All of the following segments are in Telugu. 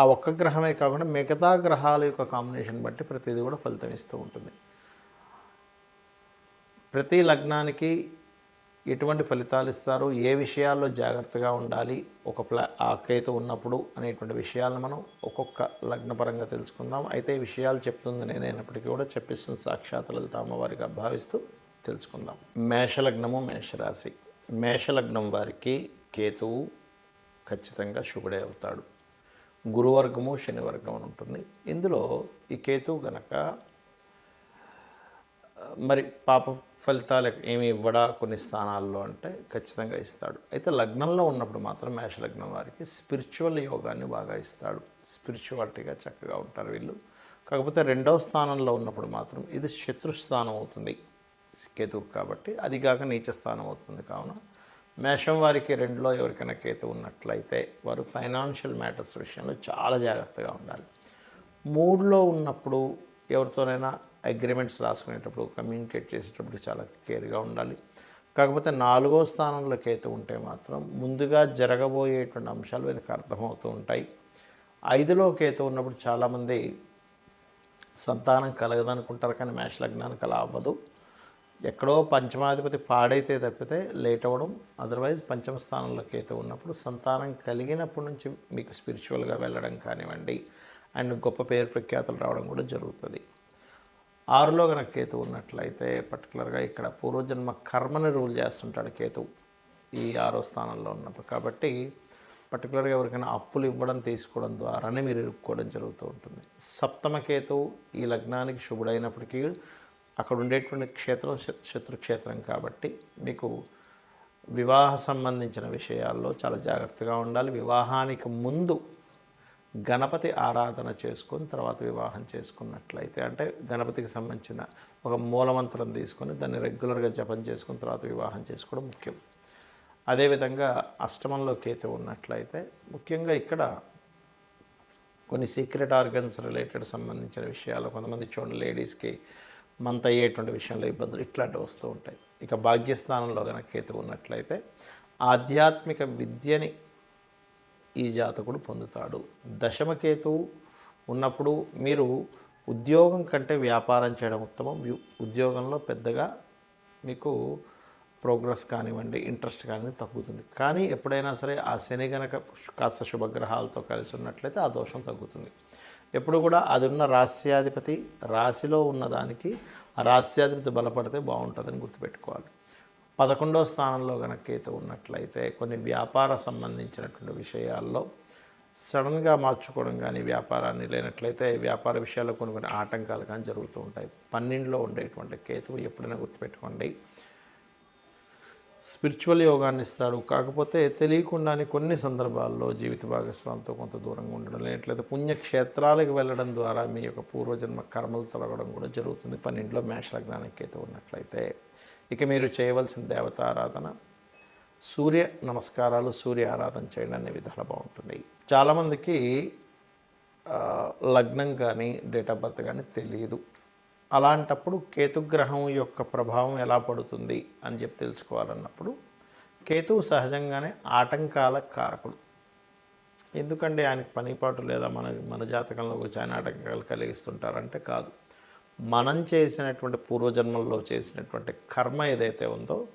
ఆ ఒక్క గ్రహమే కాకుండా మిగతా గ్రహాల యొక్క కాంబినేషన్ బట్టి ప్రతిదీ కూడా ఫలితం ఇస్తూ ఉంటుంది. ప్రతి లగ్నానికి ఎటువంటి ఫలితాలు ఇస్తారు ఏ విషయాల్లో జాగ్రత్తగా ఉండాలి ఒక ప్లా ఆ కేతు ఉన్నప్పుడు అనేటువంటి విషయాలను మనం ఒక్కొక్క లగ్నపరంగా తెలుసుకుందాం. అయితే ఈ విషయాలు చెప్తుంది నేనైనప్పటికీ కూడా చెప్పిస్తుంది సాక్షాత్ లలిత అమ్మవారిగా భావిస్తూ తెలుసుకుందాం. మేషలగ్నము మేషరాశి. మేషలగ్నం వారికి కేతువు ఖచ్చితంగా శుభుడే అవుతాడు. గురువర్గము శనివర్గం అని ఉంటుంది. ఇందులో ఈ కేతువు గనక మరి పాప ఫలితాలు ఏమి ఇవ్వడా కొన్ని స్థానాల్లో అంటే ఖచ్చితంగా ఇస్తాడు. అయితే లగ్నంలో ఉన్నప్పుడు మాత్రం మేషలగ్నం వారికి స్పిరిచువల్ యోగాన్ని బాగా ఇస్తాడు. స్పిరిచువాలిటీగా చక్కగా ఉంటారు వీళ్ళు. కాకపోతే రెండవ స్థానంలో ఉన్నప్పుడు మాత్రం ఇది శత్రుస్థానం అవుతుంది. కేతువు కాబట్టి అది కాక నీచ స్థానం అవుతుంది కావున మేషం వారికి రెండులో ఎవరికైనా కేతు ఉన్నట్లయితే వారు ఫైనాన్షియల్ మ్యాటర్స్ విషయంలో చాలా జాగ్రత్తగా ఉండాలి. మూడులో ఉన్నప్పుడు ఎవరితోనైనా అగ్రిమెంట్స్ రాసుకునేటప్పుడు కమ్యూనికేట్ చేసేటప్పుడు చాలా కేర్గా ఉండాలి. కాకపోతే నాలుగో స్థానంలో కేతు ఉంటే మాత్రం ముందుగా జరగబోయేటువంటి అంశాలు వీళ్ళకి అర్థమవుతూ ఉంటాయి. ఐదులో కేతు ఉన్నప్పుడు చాలామంది సంతానం కలగదనుకుంటారు కానీ మేష లగ్నానికి అలా అవ్వదు. ఎక్కడో పంచమాధిపతి పాడైతే తప్పితే లేట్ అవ్వడం అదర్వైజ్ పంచమ స్థానంలో కేతు ఉన్నప్పుడు సంతానం కలిగినప్పటి నుంచి మీకు స్పిరిచువల్గా వెళ్ళడం కానివ్వండి. అండ్ గొప్ప పేరు ప్రఖ్యాతులు రావడం కూడా జరుగుతుంది. ఆరులో కనుక కేతు ఉన్నట్లయితే పర్టికులర్గా ఇక్కడ పూర్వజన్మ కర్మని రూల్ చేస్తుంటాడు కేతు ఈ ఆరో స్థానంలో ఉన్నప్పుడు. కాబట్టి పర్టికులర్గా ఎవరికైనా అప్పులు ఇవ్వడం తీసుకోవడం ద్వారానే మీరు ఇరుక్కోవడం జరుగుతూ ఉంటుంది. సప్తమ కేతు ఈ లగ్నానికి శుభుడైనప్పటికీ అక్కడ ఉండేటువంటి క్షేత్రం శ- శత్రుక్షేత్రం కాబట్టి మీకు వివాహ సంబంధించిన విషయాల్లో చాలా జాగ్రత్తగా ఉండాలి. వివాహానికి ముందు గణపతి ఆరాధన చేసుకొని తర్వాత వివాహం చేసుకున్నట్లయితే అంటే గణపతికి సంబంధించిన ఒక మూలమంత్రం తీసుకొని దాన్ని రెగ్యులర్గా జపం చేసుకుని తర్వాత వివాహం చేసుకోవడం ముఖ్యం. అదేవిధంగా అష్టమంలో కేతు ఉన్నట్లయితే ముఖ్యంగా ఇక్కడ కొన్ని సీక్రెట్ ఆర్గన్స్ రిలేటెడ్ సంబంధించిన విషయాలు కొంతమంది చూడండి లేడీస్కి మంత్ అయ్యేటువంటి విషయంలో ఇబ్బందులు ఇట్లాంటివి వస్తూ ఉంటాయి. ఇక భాగ్యస్థానంలో కనుక కేతు ఉన్నట్లయితే ఆధ్యాత్మిక విద్యని ఈ జాతకుడు పొందుతాడు. దశమకేతువు ఉన్నప్పుడు మీరు ఉద్యోగం కంటే వ్యాపారం చేయడం ఉత్తమం. ఉద్యోగంలో పెద్దగా మీకు ప్రోగ్రెస్ కానివ్వండి ఇంట్రెస్ట్ కానివ్వండి తగ్గుతుంది. కానీ ఎప్పుడైనా సరే ఆ శని గనక కాస్త శుభగ్రహాలతో కలిసి ఉన్నట్లయితే ఆ దోషం తగ్గుతుంది. ఎప్పుడు కూడా అది ఉన్న రాస్యాధిపతి రాశిలో ఉన్నదానికి ఆ రాస్యాధిపతి బలపడితే బాగుంటుందని గుర్తుపెట్టుకోవాలి. పదకొండో స్థానంలో కనుక కేతు ఉన్నట్లయితే కొన్ని వ్యాపార సంబంధించినటువంటి విషయాల్లో సడన్గా మార్చుకోవడం కానీ వ్యాపారాన్ని లేనట్లయితే వ్యాపార విషయాల్లో కొన్ని కొన్ని ఆటంకాలు కానీ జరుగుతూ ఉంటాయి. పన్నెండులో ఉండేటువంటి కేతువు ఎప్పుడైనా గుర్తుపెట్టుకోండి. స్పిరిచువల్ యోగాన్ని ఇస్తాడు. కాకపోతే తెలియకుండానే కొన్ని సందర్భాల్లో జీవిత భాగస్వామితో కొంత దూరంగా ఉండడం లేనట్లయితే పుణ్యక్షేత్రాలకు వెళ్ళడం ద్వారా మీ యొక్క పూర్వజన్మ కర్మలు తొలగడం కూడా జరుగుతుంది. పన్నెండులో మేషలగ్నానికి అయితే ఉన్నట్లయితే ఇక మీరు చేయవలసిన దేవతారాధన సూర్య నమస్కారాలు సూర్య ఆరాధన చేయడం అనే విధాలు బాగుంటుంది. చాలామందికి లగ్నం కానీ డేట్ ఆఫ్ బర్త్ కానీ తెలియదు అలాంటప్పుడు కేతుగ్రహం యొక్క ప్రభావం ఎలా పడుతుంది అని చెప్పి తెలుసుకోవాలన్నప్పుడు కేతువు సహజంగానే ఆటంకాల కారకుడు. ఎందుకంటే ఆయనకు పనిపాటు లేదా మన మన జాతకంలో వచ్చి ఆయన ఆటంకాలు కలిగిస్తుంటారంటే కాదు. మనం చేసినటువంటి పూర్వజన్మల్లో చేసినటువంటి కర్మ ఏదైతే ఉందో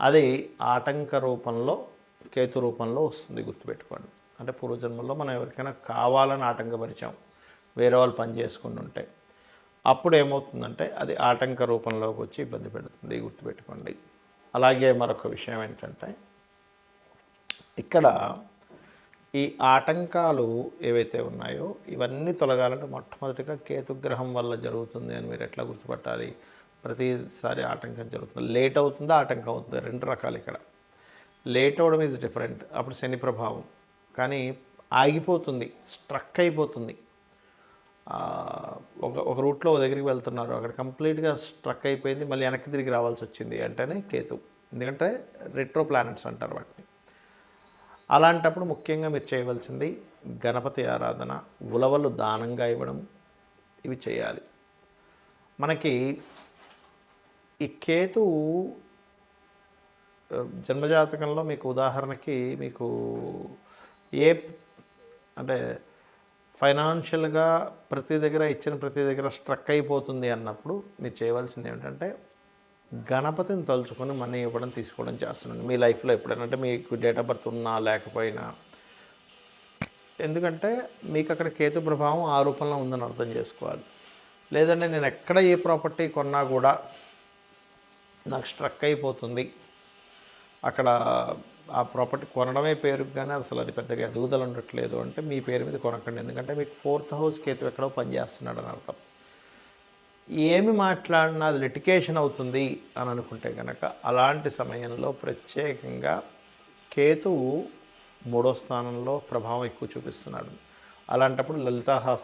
అది ఆటంక రూపంలో కేతు రూపంలో వస్తుంది గుర్తుపెట్టుకోండి. అంటే పూర్వజన్మల్లో మనం ఎవరికైనా కావాలని ఆటంకపరిచాం. వేరే వాళ్ళు పని చేసుకుని ఉంటే అప్పుడు ఏమవుతుందంటే అది ఆటంక రూపంలోకి వచ్చి ఇబ్బంది పెడుతుంది గుర్తుపెట్టుకోండి. అలాగే మరొక విషయం ఏంటంటే ఇక్కడ ఈ ఆటంకాలు ఏవైతే ఉన్నాయో ఇవన్నీ తొలగాలంటే మొట్టమొదటిగా కేతుగ్రహం వల్ల జరుగుతుంది అని మీరు ఎట్లా గుర్తుపట్టాలి? ప్రతిసారి ఆటంకం జరుగుతుంది. లేట్ అవుతుందా ఆటంకం అవుతుందా? రెండు రకాలు ఇక్కడ. లేట్ అవడం ఈజ్ డిఫరెంట్ అప్పుడు శని ప్రభావం. కానీ ఆగిపోతుంది స్ట్రక్ అయిపోతుంది. ఒక ఒక రూట్లో దగ్గరికి వెళ్తున్నారు. అక్కడ కంప్లీట్గా స్ట్రక్ అయిపోయింది. మళ్ళీ వెనక్కి తిరిగి రావాల్సి వచ్చింది అంటేనే కేతు. ఎందుకంటే రెట్రో ప్లానెట్స్ అంటారు వాటిని. అలాంటప్పుడు ముఖ్యంగా మీరు చేయవలసింది గణపతి ఆరాధన ఉలవలు దానంగా ఇవ్వడం ఇవి చేయాలి. మనకి ఈ కేతు జన్మజాతకంలో మీకు ఉదాహరణకి మీకు ఏ అంటే ఫైనాన్షియల్గా ప్రతి దగ్గర ఇచ్చిన ప్రతి దగ్గర స్ట్రక్ అయిపోతుంది అన్నప్పుడు మీరు చేయవలసింది ఏమిటంటే గణపతిని తలుచుకొని మనీ ఇవ్వడం తీసుకోవడం చేస్తున్నాను మీ లైఫ్లో ఎప్పుడైనా అంటే మీకు డేట్ ఆఫ్ బర్త్ ఉన్నా లేకపోయినా. ఎందుకంటే మీకు అక్కడ కేతు ప్రభావం ఆ రూపంలో ఉందని అర్థం చేసుకోవాలి. లేదంటే నేను ఎక్కడ ఏ ప్రాపర్టీ కొన్నా కూడా నాకు స్ట్రక్ అయిపోతుంది. అక్కడ ఆ ప్రాపర్టీ కొనడమే పేరుకు కానీ అసలు అది పెద్దగా ఎదుగుదల ఉండట్లేదు అంటే మీ పేరు మీద కొనకండి. ఎందుకంటే మీకు ఫోర్త్ హౌస్ కేతు ఎక్కడో పనిచేస్తున్నాడు అని అర్థం. ఏమి మాట్లాడినా అది లిటికేషన్ అవుతుంది అని అనుకుంటే కనుక అలాంటి సమయంలో ప్రత్యేకంగా కేతువు మూడో స్థానంలో ప్రభావం ఎక్కువ చూపిస్తున్నాడు. అలాంటప్పుడు లలితా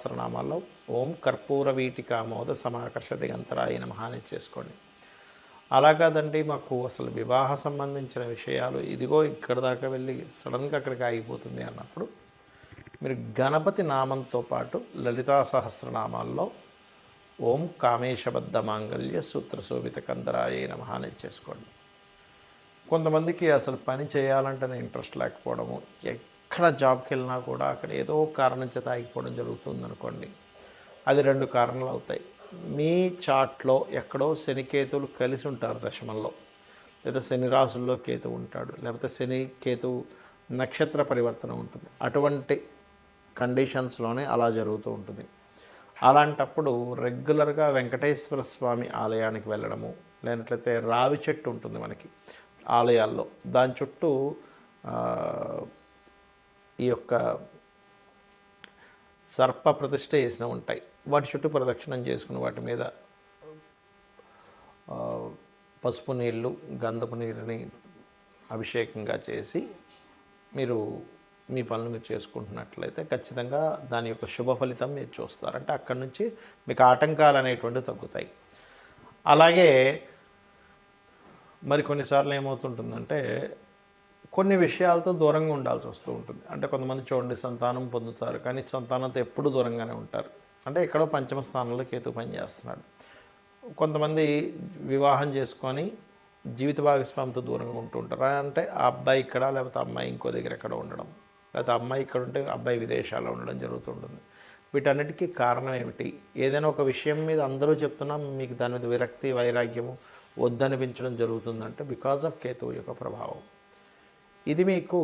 ఓం కర్పూర వీటి కామోద సమాకర్ష దిగంతరాయ మహాని చేసుకోండి. అలా కాదండి మాకు అసలు వివాహ సంబంధించిన విషయాలు ఇదిగో ఇక్కడ దాకా వెళ్ళి సడన్గా అక్కడికి ఆగిపోతుంది అన్నప్పుడు మీరు గణపతి నామంతో పాటు లలితా సహస్రనామాల్లో ఓం కామేశబద్ధ మాంగళ్య సూత్ర శోభిత కందరాయ నమః అని చేసుకోండి. కొంతమందికి అసలు పని చేయాలంటేనే ఇంట్రెస్ట్ లేకపోవడము ఎక్కడ జాబ్కి వెళ్ళినా కూడా అక్కడ ఏదో కారణం చేత ఆగిపోవడం జరుగుతుంది అనుకోండి అది రెండు కారణాలు అవుతాయి. మీ చాట్లో ఎక్కడో శనికేతువులు కలిసి ఉంటారు దశమంలో. లేదా శని రాసుల్లో కేతు ఉంటాడు. లేకపోతే శని కేతు నక్షత్ర పరివర్తన ఉంటుంది. అటువంటి కండిషన్స్లోనే అలా జరుగుతూ ఉంటుంది. అలాంటప్పుడు రెగ్యులర్గా వెంకటేశ్వర స్వామి ఆలయానికి వెళ్ళడము లేనట్లయితే రావి చెట్టు ఉంటుంది మనకి ఆలయాల్లో. దాని చుట్టూ ఈ యొక్క సర్ప ప్రతిష్ట చేసిన ఉంటాయి. వాటి చుట్టూ ప్రదక్షిణం చేసుకుని వాటి మీద పసుపు నీళ్ళు గంధపు నీరుని అభిషేకంగా చేసి మీరు మీ పనులు మీరు చేసుకుంటున్నట్లయితే ఖచ్చితంగా దాని యొక్క శుభ ఫలితం మీరు చూస్తారు. అంటే అక్కడి నుంచి మీకు ఆటంకాలు అనేటువంటివి తగ్గుతాయి. అలాగే మరి కొన్నిసార్లు ఏమవుతుంటుందంటే కొన్ని విషయాలతో దూరంగా ఉండాల్సి వస్తూ ఉంటుంది. అంటే కొంతమంది చూడండి సంతానం పొందుతారు కానీ సంతానంతో ఎప్పుడు దూరంగానే ఉంటారు. అంటే ఎక్కడో పంచమ స్థానంలో కేతు పనిచేస్తున్నాడు కొంతమంది వివాహం చేసుకొని జీవిత భాగస్వామితో దూరంగా ఉంటూ ఉంటారు. అంటే ఆ అబ్బాయి ఇక్కడ లేకపోతే అమ్మాయి ఇంకో దగ్గర ఎక్కడ ఉండడం. లేకపోతే అమ్మాయి ఇక్కడ ఉంటే అబ్బాయి విదేశాల్లో ఉండడం జరుగుతుంటుంది. వీటన్నిటికీ కారణం ఏమిటి? ఏదైనా ఒక విషయం మీద అందరూ చెప్తున్నా మీకు దాని మీద విరక్తి వైరాగ్యము వద్దనిపించడం జరుగుతుందంటే బికాజ్ ఆఫ్ కేతువు యొక్క ప్రభావం. ఇది మీకు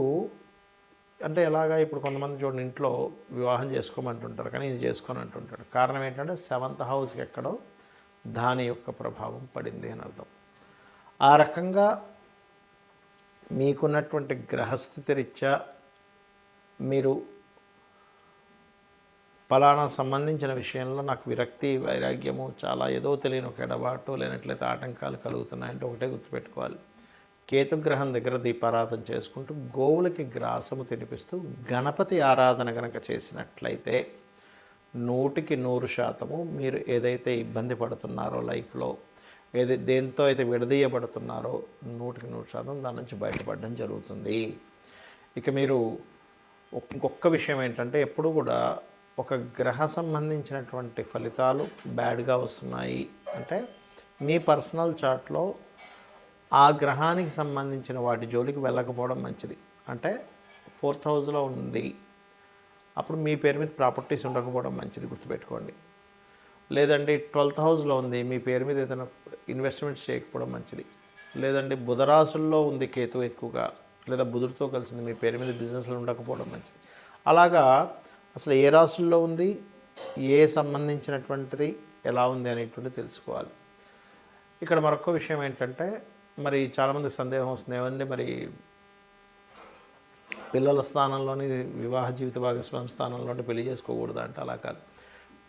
అంటే ఎలాగా ఇప్పుడు కొంతమంది చూడండి ఇంట్లో వివాహం చేసుకోమంటుంటారు కానీ ఇది చేసుకొని అంటుంటాడు కారణం ఏంటంటే సెవెంత్ హౌస్కి ఎక్కడో దాని యొక్క ప్రభావం పడింది అని అర్థం. ఆ రకంగా మీకున్నటువంటి గ్రహస్థితి రీత్యా మీరు ఫలానా సంబంధించిన విషయంలో నాకు విరక్తి వైరాగ్యము చాలా ఏదో తెలియని ఒక ఎడబాటు లేనట్లయితే ఆటంకాలు కలుగుతున్నాయంటే ఒకటే గుర్తుపెట్టుకోవాలి. కేతుగ్రహం దగ్గర దీపారాధన చేసుకుంటూ గోవులకి గ్రాసము తినిపిస్తూ గణపతి ఆరాధన గనక చేసినట్లయితే నూటికి నూరు శాతము మీరు ఏదైతే ఇబ్బంది పడుతున్నారో లైఫ్లో ఏది దేంతో అయితే విడదీయబడుతున్నారో నూటికి నూరు శాతం దాని నుంచి బయటపడడం జరుగుతుంది. ఇక మీరు ఇంకొక విషయం ఏంటంటే ఎప్పుడు కూడా ఒక గ్రహ సంబంధించినటువంటి ఫలితాలు బ్యాడ్గా వస్తున్నాయి. అంటే మీ పర్సనల్ చార్ట్లో ఆ గ్రహానికి సంబంధించిన వాటి జోలికి వెళ్ళకపోవడం మంచిది. అంటే ఫోర్త్ హౌస్లో ఉంది. అప్పుడు మీ పేరు మీద ప్రాపర్టీస్ ఉండకపోవడం మంచిది గుర్తుపెట్టుకోండి. లేదండి ట్వెల్త్ హౌస్లో ఉంది మీ పేరు మీద ఏదైనా ఇన్వెస్ట్మెంట్ చేయకపోవడం మంచిది. లేదండి బుధరాశుల్లో ఉంది కేతు ఎక్కువగా లేదా బుధుడితో కలిసింది మీ పేరు మీద బిజినెస్లు ఉండకపోవడం మంచిది. అలాగా అసలు ఏ రాశుల్లో ఉంది ఏ సంబంధించినటువంటిది ఎలా ఉంది అనేటువంటిది తెలుసుకోవాలి. ఇక్కడ మరొక విషయం ఏంటంటే మరి చాలామందికి సందేహం వస్తుంది ఏమంటే మరి పిల్లల స్థానంలోని వివాహ జీవిత భాగస్వామి స్థానంలో పెళ్ళి చేసుకోకూడదు అంటే అలా కాదు.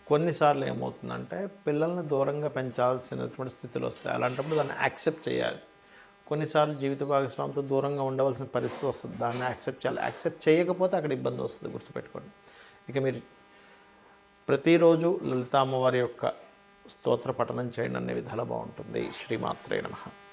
కొన్నిసార్లు ఏమవుతుందంటే పిల్లల్ని దూరంగా పెంచాల్సినటువంటి స్థితిలో వస్తాయి అలాంటప్పుడు దాన్ని యాక్సెప్ట్ చేయాలి. కొన్నిసార్లు జీవిత భాగస్వామితో దూరంగా ఉండవలసిన పరిస్థితి వస్తుంది. దాన్ని యాక్సెప్ట్ చేయాలి. యాక్సెప్ట్ చేయకపోతే అక్కడ ఇబ్బంది వస్తుంది. గుర్తుపెట్టుకోండి. ఇక మీరు ప్రతిరోజు లలిత అమ్మవారి యొక్క స్తోత్ర పఠనం చేయండి. అనే విధాలు బాగుంటుంది. శ్రీమాత్రే నమ.